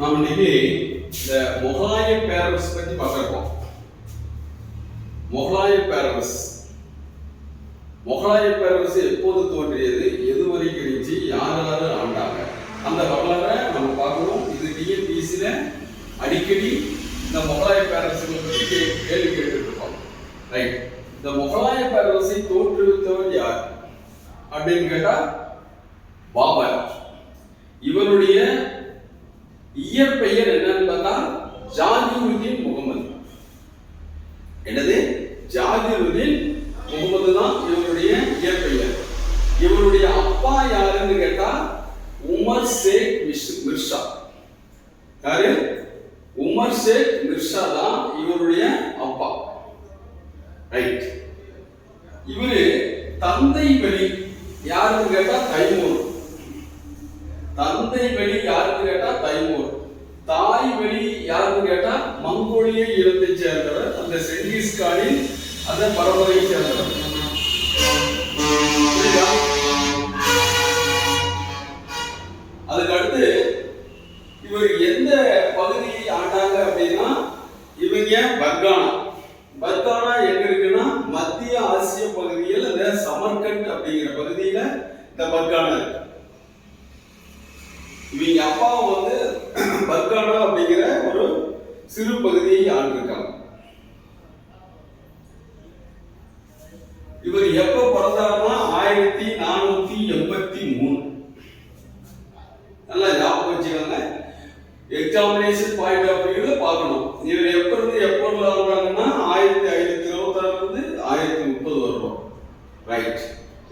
நாம் இன்னைக்கு இந்த முகலாய பேரரஸ் பத்தி பார்க்கறோம் முகலாய பேரரஸ் முகலாய பேரரசு எப்போது தோன்றியது? எது வரைக்கும் இருந்துச்சு? யார் யார் ஆண்டாங்க? அந்த வரலாறை நம்ம பார்க்கணும். இது டிஎன்பிசியில் அடிக்கடி இந்த முகலாய பேரரசுகளை பற்றி கே- கேள்வி கேட்டுருக்கோம் ரைட் இந்த முகலாய பேரரசை தோற்றுவித்தவர் யார்? அப்படின்னு கேட்டால் பாபர் இவருடைய இயற்பெயர் என்னன்னு பார்த்தா ஜாகிருதீன் முகமது. என்னது? ஜாகிருதீன் முகமது தான் இவருடைய இயற்பெயர். இவருடைய அப்பா யாருன்னு கேட்டா உமர் ஷேக் மிர்ஷா. யாரு? உமர் ஷேக் மிர்ஷா தான் இவருடைய அப்பா. ரைட் இவரு தந்தை வழி யாருன்னு கேட்டா தைமூர். தந்தை வழி யாருக்கு கேட்டா தைமூர். தாய் வழி யாருன்னு கேட்டா மங்கோலிய இனத்தை சேர்ந்தவர். அந்த செங்கிஸ்கானின் அந்த பரம்பரையை சேர்ந்தவர். அதுக்கடுத்து அதுக்கு அடுத்து இவர் எந்த பகுதியை ஆண்டாங்க அப்படின்னா இவங்க பர்கானா பர்கானா எங்க இருக்குன்னா மத்திய ஆசிய பகுதியில் இந்த சமர்கண்ட் அப்படிங்கிற பகுதியில இந்த பர்கானா இருக்கு. இவங்க அப்பாவும் வந்து பர்கானா அப்படிங்கிற ஒரு சிறு பகுதியை ஆண்டிருக்காங்க. இவர் எப்ப பிறந்தாருன்னா ஆயிரத்தி நானூத்தி எண்பத்தி மூணு. நல்லா ஞாபகம் வச்சுக்கோங்க. எக்ஸாமினேஷன் பாயிண்ட் ஆஃப் வியூல பார்க்கணும். இவர் எப்ப இருந்து எப்ப ஆகுறாங்கன்னா ஆயிரத்தி ஐநூத்தி இருபத்தாறுல இருந்து ஆயிரத்தி முப்பது வருவோம் ரைட்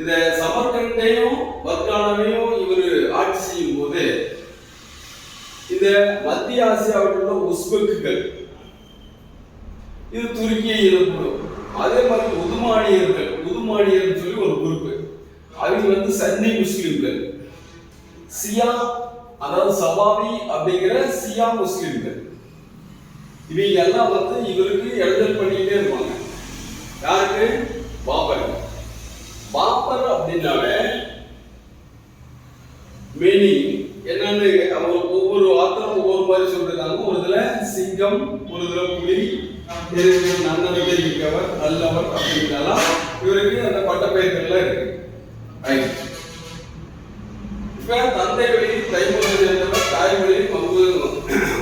இந்த சமர்கண்டையும் பர்கானாவையும் இவர் ஆட்சி செய்யும் போது இந்த மத்திய ஆசியாவில் உள்ள உஸ்பெக்குகள் இது துருக்கியை இனக்குழு அதே மாதிரி உதுமானியர்கள் உதுமானியர்கள் சொல்லி ஒரு குரூப் அவங்க வந்து சன்னி முஸ்லிம்கள். சியா அதாவது சவாபி அப்படிங்கிற சியா முஸ்லிம்கள். இவங்க எல்லாம் வந்து இவருக்கு எழுதல் பண்ணிக்கிட்டே இருப்பாங்க. யாருக்கு? பாபர் பாபர் அப்படின்னாவே மீனிங் என்னன்னு அவங்க ஒவ்வொரு ஆத்தரும் ஒவ்வொரு மாதிரி சொல்றாங்க. ஒரு இதுல சிங்கம் ஒரு இதுல புலி இதுக்கு நன்னடத்தை மிக்கவர் நல்லவர் அப்படின்னாலாம் இவருக்கு அந்த பட்டப்பெயர்கள்லாம் இருக்கு. ரைட் இப்ப தந்தை வழி தைமொழி சேர்ந்தவர் தாய் வழி மங்கோ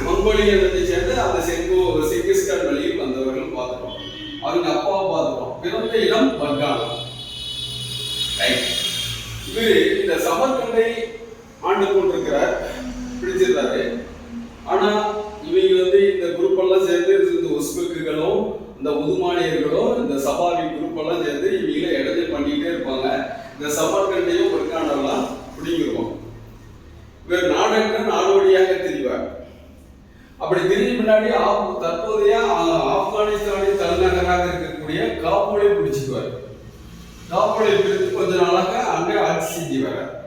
மங்கோலிய இனத்தை சேர்ந்து அந்த செங்கோ செங்கிஸ்கான் வழியில் வந்தவர்கள் பார்த்துட்டோம் அவங்க அப்பாவை பார்த்துட்டோம் பிறந்த இடம் பங்காளம். ரைட் இந்த சமர்கண்டை ஆண்டு கொண்டிருக்கிறார் பிடிச்சிருந்தாரு ஆனா இவங்க வந்து இந்த குரூப் எல்லாம் சேர்ந்து இந்த உஸ்பெக்குகளும் இந்த உதுமானியர்களும் இந்த சபாவி குரூப் எல்லாம் சேர்ந்து இவங்கள இடத்தை பண்ணிக்கிட்டே இருப்பாங்க. இந்த சமர்கண்டையும் ஒர்க்கானெல்லாம் பிடிங்கிருவோம். இவர் நாடக நாடோடியாக தெரிவார். அப்படி தெரிஞ்ச பின்னாடி ஆப்- தற்போதைய ஆப்கானிஸ்தானின் தலைநகராக இருக்கக்கூடிய காபூலை பிடிச்சிக்குவார். காப்பலை பிடித்து கொஞ்ச நாளாக அங்கே ஆட்சி செஞ்சு வர்றார்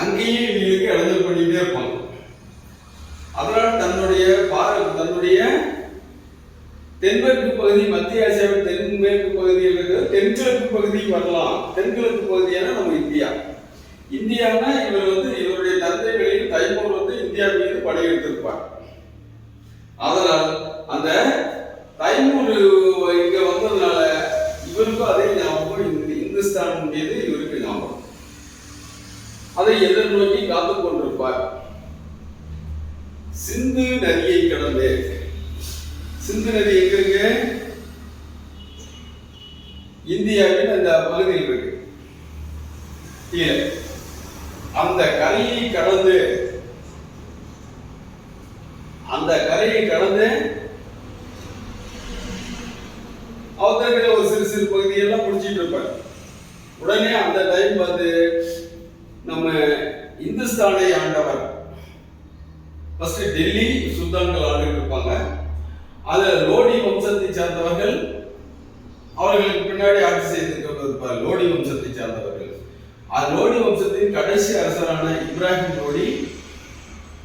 அங்கேயும் இவங்களுக்கு இடைஞ்சல் பண்ணிட்டே இருப்பாங்க. அதனால் தன்னுடைய பார தன்னுடைய தென்மேற்கு பகுதி மத்திய ஆசியாவின் தென்மேற்கு பகுதியில் இருக்கிற தென்கிழக்கு பகுதிக்கு வரலாம். தென்கிழக்கு பகுதியான நம்ம இந்தியா. இந்தியானா இவர் வந்து இவருடைய தந்தை வழியில் தைமூர் வந்து இந்தியா மீது படையெடுத்திருப்பார். அதனால் அந்த தைமூர் இங்க வந்ததுனால இவருக்கும் அதே ஞாபகம் இந்துஸ்தான் மீது இவருக்கு ஞாபகம். அதை எதிர்நோக்கி காத்து கொண்டிருப்பார்? சிந்து நதியை கடந்து. சிந்து நதி எங்க இருக்கு? இந்தியாவின் அந்த பகுதியில் இருக்கு. அந்த கரையை கடந்து அந்த கரையை கடந்து அவருக்கு ஒரு சிறு சிறு பகுதியெல்லாம் முடிச்சிட்டு இருப்பார். உடனே அந்த டைம் வந்து நம்ம இந்துஸ்தானை ஆண்டவர். ஃபர்ஸ்ட் டெல்லி சுல்தான்கள் ஆண்டு இருப்பாங்க. அதில் லோடி வம்சத்தை சார்ந்தவர்கள் அவர்களுக்கு பின்னாடி ஆட்சி செய்திருப்பார் லோடி வம்சத்தை சார்ந்தவர்கள். அது லோடி வம்சத்தின் கடைசி அரசரான இப்ராஹிம் லோடி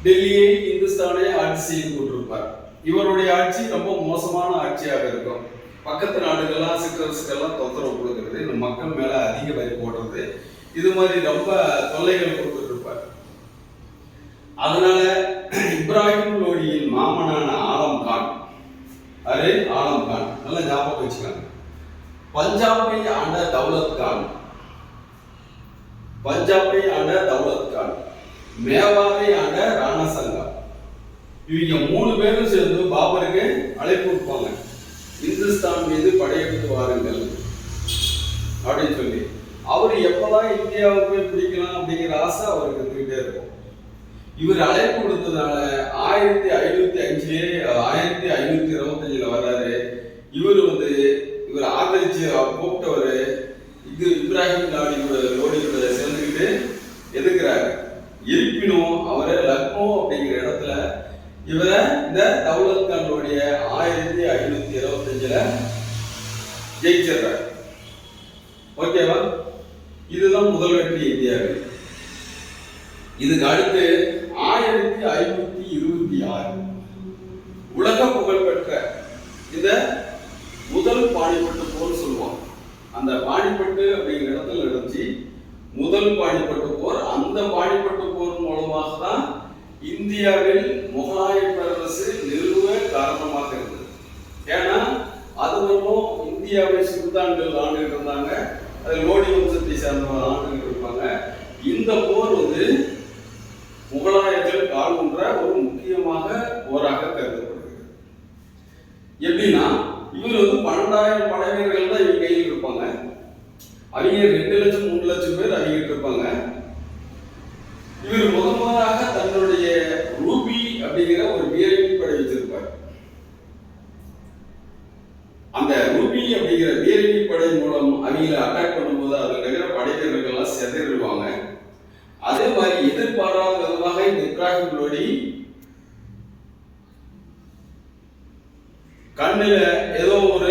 டெல்லியை இந்துஸ்தானை ஆட்சி செய்து கொண்டிருப்பார். இவருடைய ஆட்சி ரொம்ப மோசமான ஆட்சியாக இருக்கும். பக்கத்து நாடுகள்லாம் சிற்றரசுக்கெல்லாம் தொந்தரவு கொடுக்கறது. இந்த மக்கள் மேலே அதிக வரி போடுறது. இது மாதிரி ரொம்ப தொல்லைகள் கொடுத்துட்டு இருப்பார் அதனால இப்ராஹிம் லோடியின் மாமனான ஆலம் கான். அரே ஆலம் கான். நல்லா ஞாபகம் வச்சுக்காங்க. பஞ்சாபை ஆண்ட தௌலத் கான். பஞ்சாபை ஆண்ட தௌலத் கான். மேவாரை ஆண்ட ராணா சங்கா. இவங்க மூணு பேரும் சேர்ந்து பாபருக்கு அழைப்பு கொடுப்பாங்க இந்துஸ்தான் மீது படையெடுத்து வாருங்கள். அப்படின்னு சொல்லி. அவர் எப்பதான் இந்தியாவை போய் பிடிக்கலாம் அப்படிங்கிற ஆசை அவருக்கு இருந்துகிட்டே இருக்கும். இவர் அழைப்பு கொடுத்ததுனால ஆயிரத்தி ஐநூத்தி அஞ்சுலேயே ஆயிரத்தி ஐநூத்தி இருபத்தஞ்சுல வர்றாரு. இவர் வந்து இவர் ஆதரிச்சு கூப்பிட்டவர் இது இப்ராஹிம் லாடி லோடியோட சேர்ந்துக்கிட்டு எதுக்குறாரு இருப்பினும் அவரை லக்னோ அப்படிங்கிற இடத்துல இவரை இந்த தௌலத் கானுடைய ஆயிரத்தி ஐநூத்தி இருபத்தஞ்சுல ஜெயிச்சிடுறாரு. ஓகேவா? இதுதான் முதல் வெற்றி இந்தியாவில். இதுக்கு அடுத்து ஆயிரத்தி ஐநூத்தி இருபத்தி ஆறு. உலக புகழ்பெற்ற இந்த முதல் பாணிப்பட்டு போர் சொல்லுவோம் அந்த பாணிப்பட்டு அப்படிங்கிற இடத்துல நடந்துச்சு முதல் பாணிப்பட்டு போர் அந்த பாணிப்பட்டு போர் மூலமாக தான் இந்தியாவில் முகலாய பேரரசு நிறுவ காரணமாக இருந்தது. ஏன்னா அது மூலம் இந்தியாவை சுல்தான்கள் ஆண்டுகிட்டு இருந்தாங்க. அது லோடி வம்சத்தை சேர்ந்த ஆண்டுகிட்டு இருப்பாங்க. இந்த போர் வந்து முகலாயர்கள் கால்கொன்ற ஒரு முக்கியமாக போராக கருதப்படுகிறது எப்படின்னா இவர் வந்து பன்னெண்டாயிரம் படை வீரர்கள் தான் இவங்க கையில் இருப்பாங்க அவங்க ரெண்டு லட்சம் மூணு லட்சம் பேர் அவங்க இருப்பாங்க இவர் முத முதலாக தன்னுடைய ரூபி அப்படிங்கிற ஒரு வீரவி படை வச்சிருப்பார் அந்த ரூபி அப்படிங்கிற வீரவி படை மூலம் அவங்கள அட்டாக் பண்ணும்போது அதுல இருக்கிற படைவீரர்கள்லாம் எல்லாம் செதறிடுவாங்க. அதே மாதிரி எதிர்பாராத விதமாக இந்த இப்ராஹிம் லோடி கண்ணுல ஏதோ ஒரு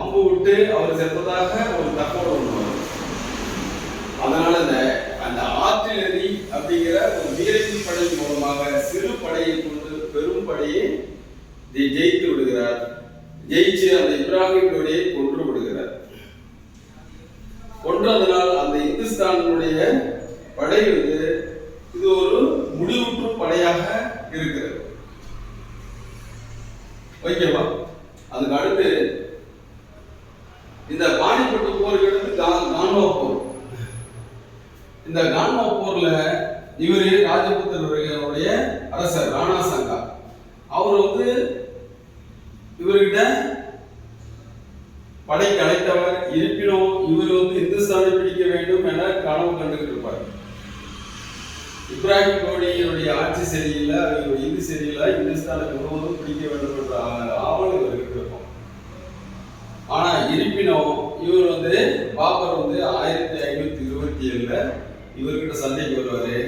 அம்பு விட்டு அவர் செத்ததாக ஒரு தகவல் ஒன்று அதனால இந்த அந்த ஆற்றிலதி அப்படிங்கிற ஒரு வீரத்தி படை மூலமாக சிறு படையை கொண்டு பெரும் படையை ஜெயித்து விடுகிறார். ஜெயிச்சு அந்த இப்ராஹிம் லோடியை கொன்று விடுகிறார். கொன்றதனால் அந்த இந்துஸ்தானுடைய படை வந்து இது ஒரு முடிவுற்று படையாக இருக்கிறது. ஓகேவா? அதுக்கு அடுத்து இந்த பாணிப்பட்டு போருக்கு அடுத்து கான்வா போர். இந்த கான்வா போர்ல இவரு ராஜபுத்திரருடைய அரசர் ராணா சங்கா. அவர் வந்து இவர்கிட்ட படைக்கு அழைத்தவர் இருப்பினும் இவர் வந்து இந்துஸ்தானை பிடிக்க வேண்டும் என கனவு கண்டுகிட்டு இருப்பார் இப்ராஹிம் கோடியினுடைய ஆட்சி சரியில்லை அவர் இந்து சரியில்லை இந்துஸ்தானை முழுவதும் பிடிக்க வேண்டும் என்ற ஆவல் இவர்கிட்ட இருக்கும். ஆனா இருப்பினும் இவர் வந்து பாபர் வந்து ஆயிரத்தி ஐநூத்தி இருபத்தி ஏழுல இவர்கிட்ட சந்தைக்கு வருவாரு.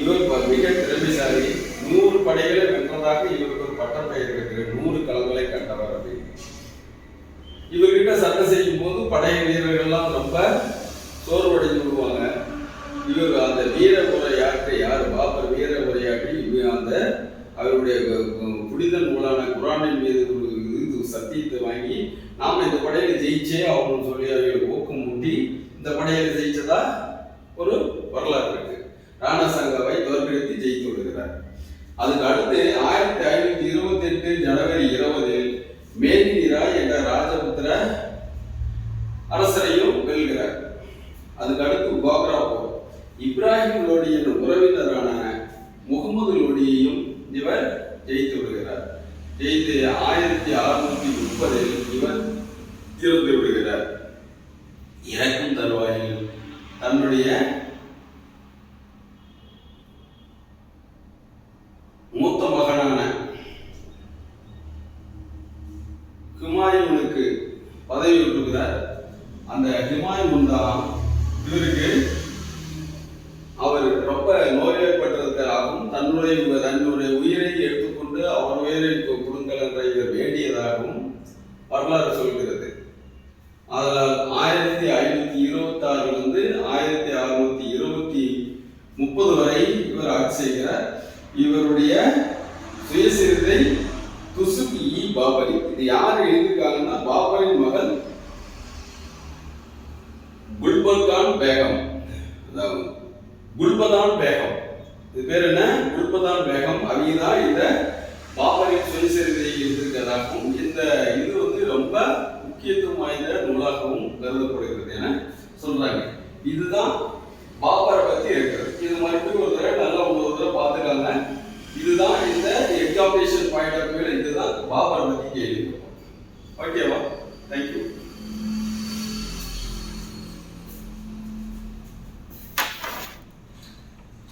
இவர் மிக திறமைசாலி நூறு படைகளை வென்றதாக இவருக்கு பட்டம் பட்டப்பெயர் நூறு களங்களை கண்டவர் அப்படின்னு இவர்கிட்ட சண்டை செய்யும் போது படை வீரர்கள்லாம் ரொம்ப சோர்வடைந்து விடுவாங்க. இவர் அந்த வீர உரையாற்றி யார்? பாபர் வீர உரையாற்றி இவர் அந்த அவருடைய புனித நூலான குரானின் மீது ஒரு இது சத்தியத்தை வாங்கி நாம இந்த படையில ஜெயிச்சே ஆகணும்னு சொல்லி அவர்கள் ஊக்கம் மூட்டி இந்த படையில ஜெயிச்சதா? ஒரு வரலாறு இருக்கு. ராணா சங்கவை தோற்கடித்து ஜெயித்து விடுகிறார். அதுக்கு அடுத்து ஆயிரத்தி ஐநூத்தி இருபத்தி எட்டு ஜனவரி இருபதில் மேதினிரா என்ற ராஜபுத்திர அரசரையும் வெல்கிறார் அதுக்கு அடுத்து கோக்ரா போர் இப்ராஹிம் லோடியின் உறவினரான முகமது லோடியையும் இவர் ஜெயித்து விடுகிறார் ஜெயித்து ஆயிரத்தி அறுநூத்தி முப்பதில் இவர் இறந்து விடுகிறார். இறக்கும் தருவாயில் தன்னுடைய மூத்த மகனான ஹிமாயுனுக்கு பதவி விட்டுகிறார் அந்த ஹிமாயுன் தான் இவருக்கு அவர் ரொம்ப நோய்வாய்ப்பட்டதற்காகவும் தன்னுடைய தன்னுடைய உயிரை எடுத்துக்கொண்டு அவர் உயிரை கு- கொடுங்கள் என்ற இவர் வேண்டியதாகவும் வரலாறு சொல்கிறது. அதனால் ஆயிரத்தி ஐநூத்தி இருபத்தி ஆறுல இருந்து ஆயிரத்தி அறுநூத்தி இருபத்தி முப்பது வரை இவர் ஆட்சி செய்கிறார். இவருடைய சுயசரிதை துசுக் இ பாபரி. இது யார் எழுதியிருக்காங்கன்னா பாபரின் மகள் குல்பர்கான் பேகம். அதாவது குல்பதான் பேகம். இது பேர் என்ன? குருபதான் பேகம். அவங்க தான் இந்த பாபரின் சுயசரிதை எழுதியிருக்கிறதாகவும் இந்த இது ரொம்ப முக்கியத்துவம் வாய்ந்த நூலாகவும் கருதப்படுகிறது என சொல்றாங்க. இதுதான் பாப்பரை பத்தி இருக்கிறது. இது மறுபடியும் ஒரு தடவை நல்லா ஒரு தடவை பார்த்துக்காங்க இதுதான் இந்த எக்ஸாமினேஷன் பாயிண்ட் ஆஃப்